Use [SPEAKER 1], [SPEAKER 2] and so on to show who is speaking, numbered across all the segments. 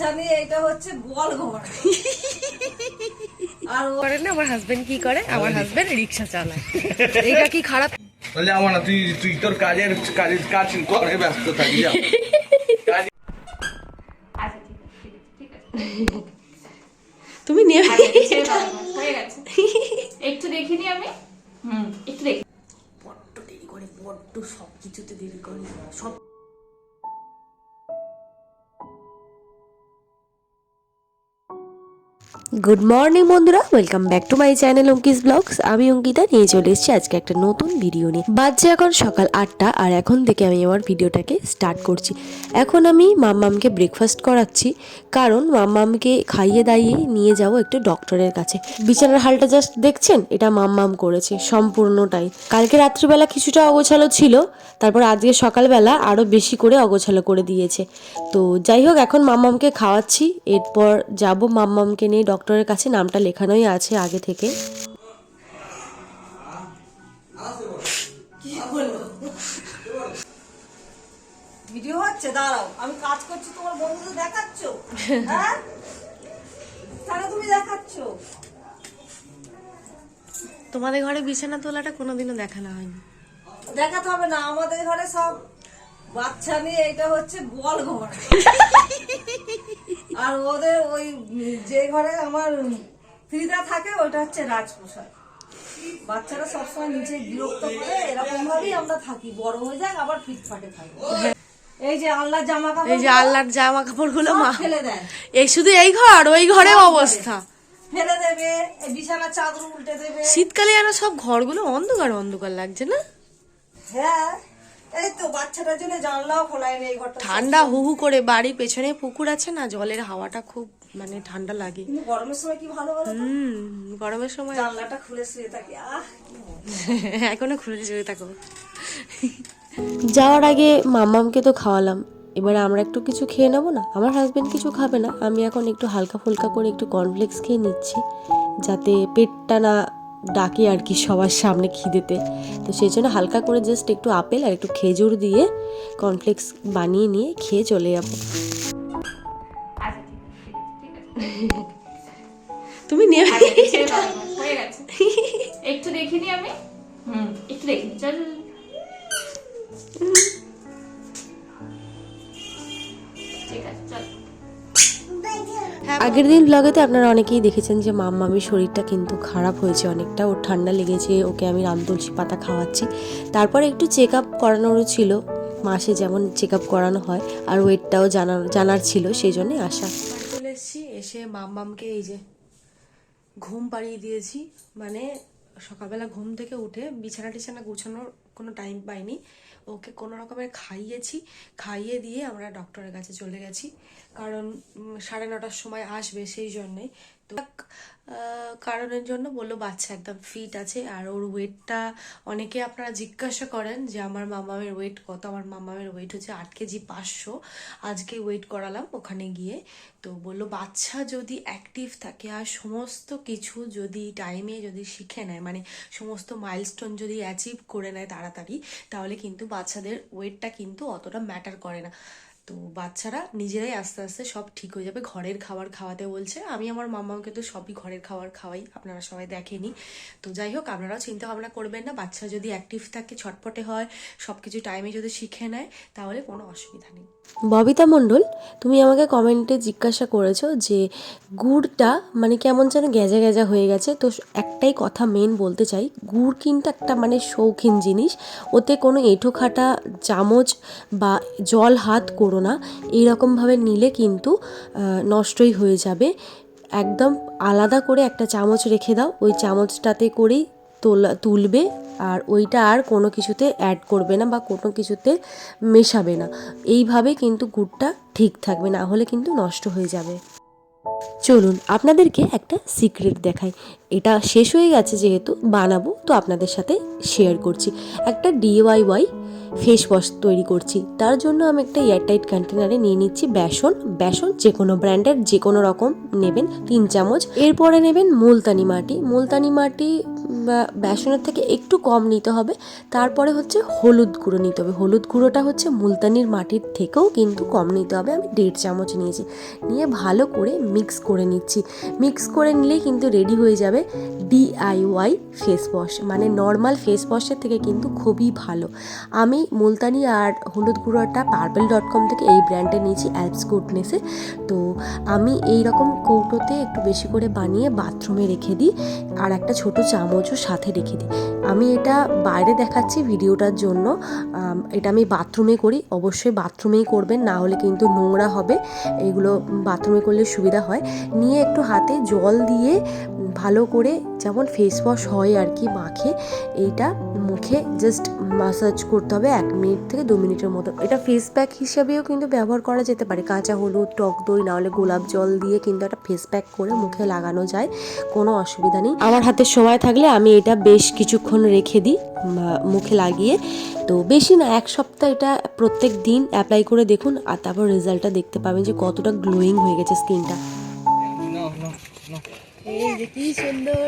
[SPEAKER 1] বাচ্চা নিয়ে এটা হচ্ছে বল ঘর। আর
[SPEAKER 2] করে না আমার হাজবেন্ড কি করে? আমার হাজবেন্ড রিক্সা চালায়। এটা কি খারাপ?
[SPEAKER 3] বলে আমার না তুই তুই তোর কাজের কাজের কাজ করে ব্যস্ত থাকি যা। কাজ
[SPEAKER 4] আচ্ছা
[SPEAKER 2] তুমি নিয়ে
[SPEAKER 4] আচ্ছা, হয়ে গেছে। একটু দেখিনি আমি। হুম একটু দেখি।
[SPEAKER 2] বড্ড দেরি করে বড্ড সব কিছুতে দেরি করে। সব গুড মর্নিং বন্ধুরা। Welcome back to my channel Ankis blogs আমি অঙ্কিতা, নিয়ে চলে এসেছি আজকে একটা নতুন ভিডিও নিয়ে। বাজছে এখন সকাল আটটা, আর এখন থেকে আমি আমার ভিডিওটাকে স্টার্ট করছি। এখন আমি মাম্মামকে ব্রেকফাস্ট করাচ্ছি, কারণ মাম্মামকে খাইয়ে দাইয়ে নিয়ে যাব একটু ডক্টরের কাছে। বিছানার হালটা জাস্ট দেখছেন? এটা মাম্মাম করেছে, সম্পূর্ণটাই। কালকে রাত্রিবেলা কিছুটা অগোছালো ছিল, তারপর আজকে সকালবেলা আরও বেশি করে অগোছালো করে দিয়েছে। তো যাই হোক, এখন মাম্মামকে খাওয়াচ্ছি, এরপর যাব মাম্মামকে নিয়ে ডক্টরের কাছে নামটা লেখানোই আছে আগে থেকে।
[SPEAKER 1] ভিডিও হচ্ছে দাঁড়াও। আমি কাজ করছি তোমার বন্ধুদের দেখাচ্ছ? হ্যাঁ? তাহলে তুমি দেখাচ্ছ।
[SPEAKER 2] তোমাদের ঘরে বিছানা তোলাটা কোনোদিনও দেখানো হয়নি।
[SPEAKER 1] দেখাতে হবে না আমাদের ঘরে সব বাচ্চা নিয়ে এটা হচ্ছে বল ঘর। আর ওদের ওই যে ঘরে আমার ফ্রিদা থাকে ওটা হচ্ছে রাজপ্রসাদ। বাচ্চারা সবসময় নিচে বিরক্ত করে এরকম ভাবেই আমরা থাকি। বড় হয়ে যাক আবার ফিটফাটে থাকি এই যে আল্লাহ জামা কাপড়
[SPEAKER 2] এই যে আল্লাহর জামা কাপড়গুলো মা।
[SPEAKER 1] ফেলে দেয়।
[SPEAKER 2] এই শুধু এই ঘর ওই ঘরে অবস্থা।
[SPEAKER 1] ফেলে দেবে এই বিছানা চাদর উল্টে দেবে।
[SPEAKER 2] শীতকালে যেন সব ঘরগুলো অন্ধকার অন্ধকার লাগছে না?
[SPEAKER 1] হ্যাঁ এই তো বাচ্চাটার জন্য জানলাও খোলায় নেই ঘরটা
[SPEAKER 2] ঠান্ডা হু হু করে বাড়ির পেছনে পুকুর আছে না? জলের হাওয়াটা খুব মানে ঠান্ডা লাগে।
[SPEAKER 1] কিন্তু গরমের সময় কি ভালো বলো
[SPEAKER 2] হুম গরমের সময়
[SPEAKER 1] জানলাটা খুলে শুয়ে থাকি আহ
[SPEAKER 2] এখনও খুলে শুয়ে থাকো। যাওয়ার আগে মাম্মামকে তো খাওয়ালাম। এবারে আমরা একটু কিছু খেয়ে নেব না? আমার হাজবেন্ড কিছু খাবে না। আমি এখন একটু হালকা ফুলকা করে একটু কর্নফ্লেক্স খেয়ে নিচ্ছি যাতে পেটটা না ডাকে আর কি সবার সামনে খিদেতে। তো সেই জন্য হালকা করে জাস্ট একটু আপেল আর একটু খেজুর দিয়ে কর্নফ্লেক্স বানিয়ে নিয়ে খেয়ে চলে যাব। তুমি
[SPEAKER 4] গেছে। একটু দেখিনি আমি। হুম একটু দেখিনি চল। ঠিক আছে চল।
[SPEAKER 2] আগের দিন ব্লগেতে আপনারা অনেকেই দেখেছেন যে মাম্মামির শরীরটা কিন্তু খারাপ হয়েছে অনেকটা। ওর ঠান্ডা লেগেছে ওকে আমি রামতুলসী পাতা খাওয়াচ্ছি। তারপর একটু চেক আপ করানোরও ছিল মাসে যেমন চেক আপ করানো হয় আর ওয়েটটাও জানার জানার ছিল সেই জন্যই আসা। চলে এসেছি এসে মাম্মামকে এই যে ঘুম পাড়িয়ে দিয়েছি। মানে সকালবেলা ঘুম থেকে উঠে বিছানা টিছানা গুছানোর কোনো টাইম পাইনি। ওকে কোনো রকমের খাইয়েছি, খাইয়ে দিয়ে আমরা ডক্টরের কাছে চলে গেছি। কারণ সাড়ে নটার সময় আসবে সেই জন্যে। তো কারণের জন্য বলল, বাচ্চা একদম ফিট আছে। আর ওর ওয়েটটা অনেকে আপনারা জিজ্ঞাসা করেন যে, আমার মামামের ওয়েট কত? আমার মামামের ওয়েট হচ্ছে আট কেজি পাঁচশো। আজকে ওয়েট করালাম ওখানে গিয়ে। তো বলল, বাচ্চা যদি অ্যাক্টিভ থাকে আর সমস্ত কিছু যদি টাইমে যদি শিখে নেয় মানে সমস্ত মাইলস্টোন যদি অ্যাচিভ করে নেয় তাড়াতাড়ি, তাহলে কিন্তু বাচ্চাদের ওয়েটটা কিন্তু অতটা ম্যাটার করে না। তো বাচ্চারা নিজেরাই আস্তে আস্তে সব ঠিক হয়ে যাবে। ঘরের খাবার খাওয়াতে বলছে। আমি আমার মামাকে তো সবই ঘরের খাবার খাওয়াই, আপনারা সবাই দেখেনি। তো যাই হোক, আপনারাও চিন্তা ভাবনা করবেন না, বাচ্চা যদি অ্যাক্টিভ থাকে, ছটপটে হয় সব কিছু টাইমে যদি শিখে নেয়, তাহলে কোনো অসুবিধা নেই। ববিতা মণ্ডল, তুমি আমাকে কমেন্টে জিজ্ঞাসা করেছ যে গুড়টা মানে কেমন যেন গ্যাজা গ্যাজা হয়ে গেছে। তো একটাই কথা মেন বলতে চাই, গুড় কিন্তু একটা মানে শৌখিন জিনিস। ওতে কোনো এঁঠো খাটা চামচ বা জল হাত করো না এইরকমভাবে নিলে কিন্তু নষ্টই হয়ে যাবে। একদম আলাদা করে একটা চামচ রেখে দাও, ওই চামচটাতে করেই তোলা, তুলবে আর ওইটা আর কোনো কিছুতে অ্যাড করবে না বা কোনো কিছুতে মেশাবে না। এইভাবে কিন্তু গুড়টা ঠিক থাকবে, না হলে কিন্তু নষ্ট হয়ে যাবে।
[SPEAKER 5] চলুন, আপনাদেরকে একটা সিক্রেট দেখাই। এটা শেষ হয়ে গেছে যেহেতু বানাবো, তো আপনাদের সাথে শেয়ার করছি। একটা ডিওয়াইওয়াই ফেস ওয়াশ তৈরি করছি। তার জন্য আমি একটা এয়ারটাইট কন্টেনারে নিয়ে নিচ্ছি বেসন। বেসন যে কোনো ব্র্যান্ডের যে কোনো রকম নেবেন, তিন চামচ। এরপরে নেবেন মুলতানি মাটি। মুলতানি মাটি বেসনের থেকে একটু কম নিতে হবে। তারপরে হচ্ছে হলুদ গুঁড়ো নিতে হবে। হলুদ গুঁড়োটা হচ্ছে মুলতানির মাটির থেকেও কিন্তু কম নিতে হবে। আমি দেড় চামচ নিয়েছি। নিয়ে ভালো করে মিক্স করে নিচ্ছি। মিক্স করে নিলেই কিন্তু রেডি হয়ে যাবে ডিআইওয়াই ফেস ওয়াশ। মানে নর্মাল ফেস ওয়াশের থেকে কিন্তু খুবই ভালো। আমি মুলতানি আর হলুদ গুঁড়োটা পার্পেল ডট কম থেকে এই ব্র্যান্ডে নিয়েছি অ্যালপস গুডনেসে তো আমি এই রকম কৌটোতে একটু বেশি করে বানিয়ে বাথরুমে রেখে দিই আর একটা ছোট চামচও সাথে রেখে দিই। আমি এটা বাইরে দেখাচ্ছি ভিডিওটার জন্য। এটা আমি বাথরুমে করি। অবশ্যই বাথরুমেই করবেন, না হলে কিন্তু নোংরা হবে। এগুলো বাথরুমে করলে সুবিধা হয়। নিয়ে একটু হাতে জল দিয়ে ভালো করে যেমন ফেস ওয়াশ হয় আর কি, মাখে, এইটা মুখে জাস্ট মাসাজ করতে হবে। এক মিনিট থেকে দু মিনিটের মতো। এটা ফেস প্যাক হিসাবেও কিন্তু ব্যবহার করা যেতে পারে। কাঁচা হলুদ, টক দই, না হলে গোলাপ জল দিয়ে কিন্তু একটা ফেস প্যাক করে মুখে লাগানো যায়। কোনো অসুবিধা নেই। আমার হাতে সময় থাকলে আমি এটা বেশ কিছুক্ষণ রেখে দিই মুখে লাগিয়ে। তো বেশি না, এক সপ্তাহ এটা প্রত্যেক দিন অ্যাপ্লাই করে দেখুন আর তারপর রেজাল্টটা দেখতে পাবেন যে কতটা গ্লোয়িং হয়ে গেছে স্কিনটা সুন্দর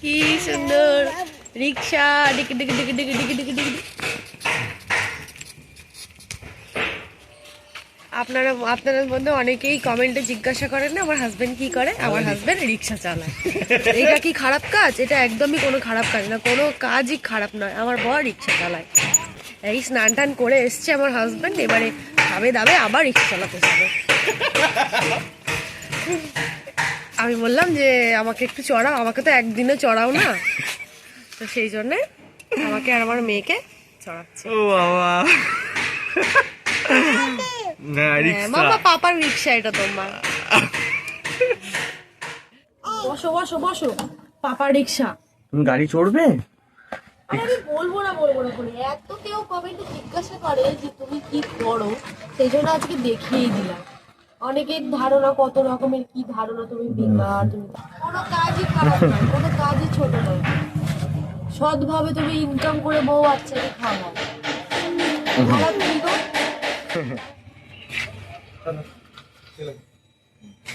[SPEAKER 5] কি সুন্দর রিক্সা ডিকি ডিকি ডিকি ডিকি ডিকি ডিকি ডিকি আপনারা আপনাদের মধ্যে অনেকেই কমেন্টে জিজ্ঞাসা করেন না আমার হাজবেন্ড কি করে? আমার হাজবেন্ড রিক্সা চালায়। এটা কি খারাপ কাজ? এটা একদমই কোনো খারাপ কাজ না কোনো কাজই খারাপ নয়। আমার বর রিক্সা চালায়। এই স্নান টান করে এসছে আমার হাজবেন্ড এবারে খাবে দাবে আবার রিক্সা চালাতে যাবে। আমি বললাম যে আমাকে একটু চড়াও আমাকে তো একদিনে চড়াও না। তো সেই জন্যে আমাকে আর আমার মেয়েকে চড়াচ্ছে।
[SPEAKER 3] ও বাবা। না
[SPEAKER 5] হ্যাঁ,
[SPEAKER 3] রিক্সা।
[SPEAKER 5] মামা পাপার রিক্সা এটা তোমার। বসো বসো বসো। পাপার রিক্সা।
[SPEAKER 3] তুমি গাড়ি চড়বে?
[SPEAKER 5] আমি বলব না বলব না করে এত কেউ কমেন্টে জিজ্ঞাসা করে যে তুমি কি করো সেই জন্য আজকে দেখিয়েই দিলাম। অনেকের ধারণা কত রকমের কি ধারণা? তুমি বেকার তুমি কোনো কাজই খারাপ নয় কোনো কাজই ছোট নয়। সৎভাবে তুমি ইনকাম করে বউ বাচ্চাকে খাওয়াও খারাপ তুমি তো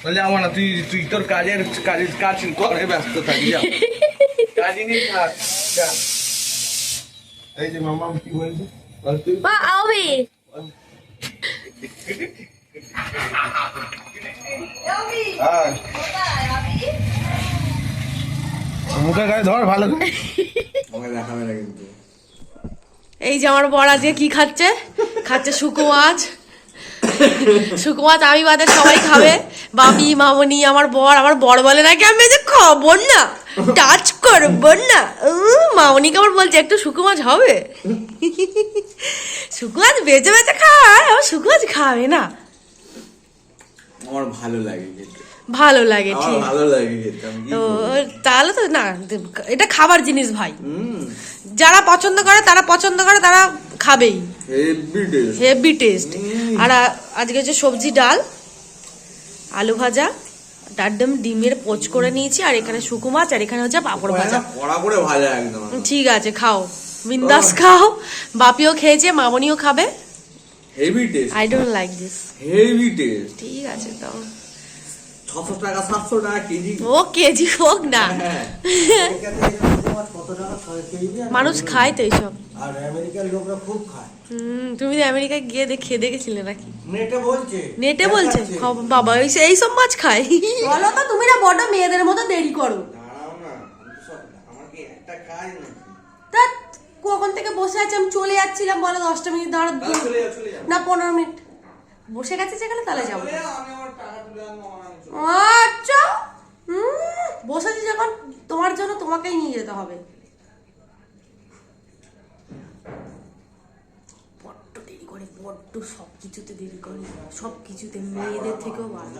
[SPEAKER 3] বলে আমার না তুই তুই তোর কাজের কাজের কাজ করে ব্যস্ত থাকি যা। কাজই নেই থাক এই যে মামা কি বলছে? বল তুই।
[SPEAKER 5] মা আবে।
[SPEAKER 3] মুখে গায়ে ধর, ভালো
[SPEAKER 5] এই যে আমার বড় আজকে কি খাচ্ছে? খাচ্ছে শুকো মাছ শুকো মাছ আমি বাদে সবাই খাবে। বাপি, মামনি, আমার বর আমার বর বলে নাকি আমি যে খবর না? টাচ করব না। মামনিকে আমার বলছে, একটু শুকো মাছ হবে? শুকো মাছ বেঁচে বেঁচে খায় আমার শুকো মাছ খাবে না।
[SPEAKER 6] ভালো লাগে
[SPEAKER 5] ভালো লাগে ঠিক।
[SPEAKER 6] ভালো লাগে
[SPEAKER 5] তো তাহলে তো না এটা খাবার জিনিস ভাই। যারা পছন্দ করে তারা পছন্দ করে তারা খাবেই।
[SPEAKER 6] হেভি টেস্ট
[SPEAKER 5] আর আজকে হচ্ছে সবজি ডাল আলু ভাজা ডাড্ডম ডিমের পোচ করে নিয়েছি আর এখানে শুকু মাছ আর এখানে হচ্ছে পাঁপড় ভাজা।
[SPEAKER 6] করে ভাজা একদম।
[SPEAKER 5] ঠিক আছে খাও। বিন্দাস খাও। বাপিও খেয়েছে মামনিও খাবে।
[SPEAKER 6] Heavy taste
[SPEAKER 5] I don't like this
[SPEAKER 6] heavy taste
[SPEAKER 5] ঠিক আছে তো
[SPEAKER 6] ছশো টাকা সাতশো টাকা কেজি।
[SPEAKER 5] ও কেজি হোক না।
[SPEAKER 6] হ্যাঁ।
[SPEAKER 5] মানুষ খায় তো এইসব।
[SPEAKER 7] আর আমেরিকার লোকরা খুব খায়।
[SPEAKER 5] হুম, তুমি তো আমেরিকায় গিয়ে দেখে দেখেছিলে নাকি?
[SPEAKER 7] নেটে বলছে।
[SPEAKER 5] নেটে বলছে? বাবা এই এইসব মাছ খায়। বলো তো তুমি না বড় মেয়েদের মতো দেরি করো।
[SPEAKER 6] দাঁড়াও না সব- আমার কি একটা কাজ
[SPEAKER 5] তা কখন থেকে বসে আছি আমি চলে যাচ্ছিলাম বলো দশটা মিনিট দাঁড়া না পনেরো মিনিট। বসে গেছে যেখানে তাহলে যাব। আচ্ছা। বসেছি যখন তোমার জন্য তোমাকেই নিয়ে যেতে হবে। বড্ড দেরি করে বড্ড সব কিছুতে দেরি করে সব কিছুতে মেয়েদের থেকেও ভালো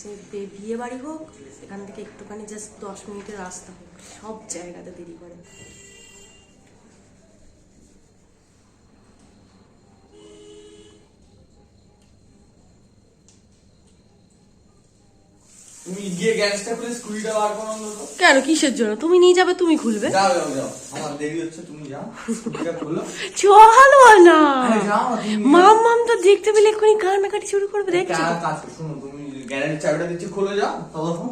[SPEAKER 5] যে বিয়ে বাড়ি হোক এখান থেকে একটুখানি জাস্ট দশ মিনিটের রাস্তা হোক সব জায়গাতে দেরি করে।
[SPEAKER 2] কেন? কিসের জন্য? তুমি নিয়ে যাবে তুমি খুলবে?
[SPEAKER 3] যাও
[SPEAKER 2] না। মাম মাম তো দেখতে পেলে এক্ষুনি কান্নাকাটি শুরু করবে দেখছ?
[SPEAKER 3] শুনো তুমি গ্যারেজের চাবিটা দিচ্ছি খুলে যাও। ততক্ষণ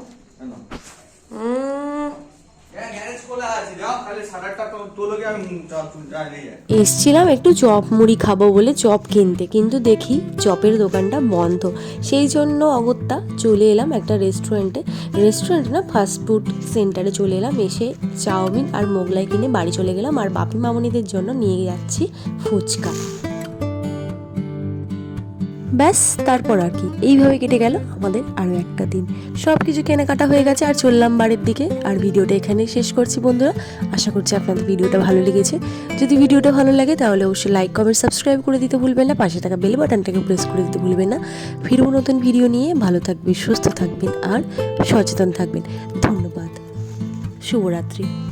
[SPEAKER 3] হ্যাঁ গ্যারেজ খোলা আছে যাও খালি সারাটা তো তোলো গিয়ে আমি চল চল যাই নিয়ে যাই।
[SPEAKER 2] এসছিলাম একটু চপ মুড়ি খাব বলে চপ কিনতে কিন্তু দেখি চপের দোকানটা বন্ধ। সেই জন্য অগত্যা চলে এলাম একটা রেস্টুরেন্টে রেস্টুরেন্ট না ফাস্টফুড সেন্টারে চলে এলাম এসে চাউমিন আর মোগলাই কিনে বাড়ি চলে গেলাম আর বাপি মামনিদের জন্য নিয়ে যাচ্ছি ফুচকা। ব্যাস, তারপর আর কি। এইভাবে কেটে গেল আমাদের আরও একটা দিন। সব কিছু কেনাকাটা হয়ে গেছে আর চললাম বাড়ির দিকে। আর ভিডিওটা এখানেই শেষ করছি বন্ধুরা। আশা করছি আপনাদের ভিডিওটা ভালো লেগেছে। যদি ভিডিওটা ভালো লাগে তাহলে অবশ্যই লাইক কমেন্ট সাবস্ক্রাইব করে দিতে ভুলবেন না। পাশে থাকা বেল বাটনটাকে প্রেস করে দিতে ভুলবেন না। ফিরবো নতুন ভিডিও নিয়ে। ভালো থাকবেন, সুস্থ থাকবেন আর সচেতন থাকবেন। ধন্যবাদ। শুভরাত্রি।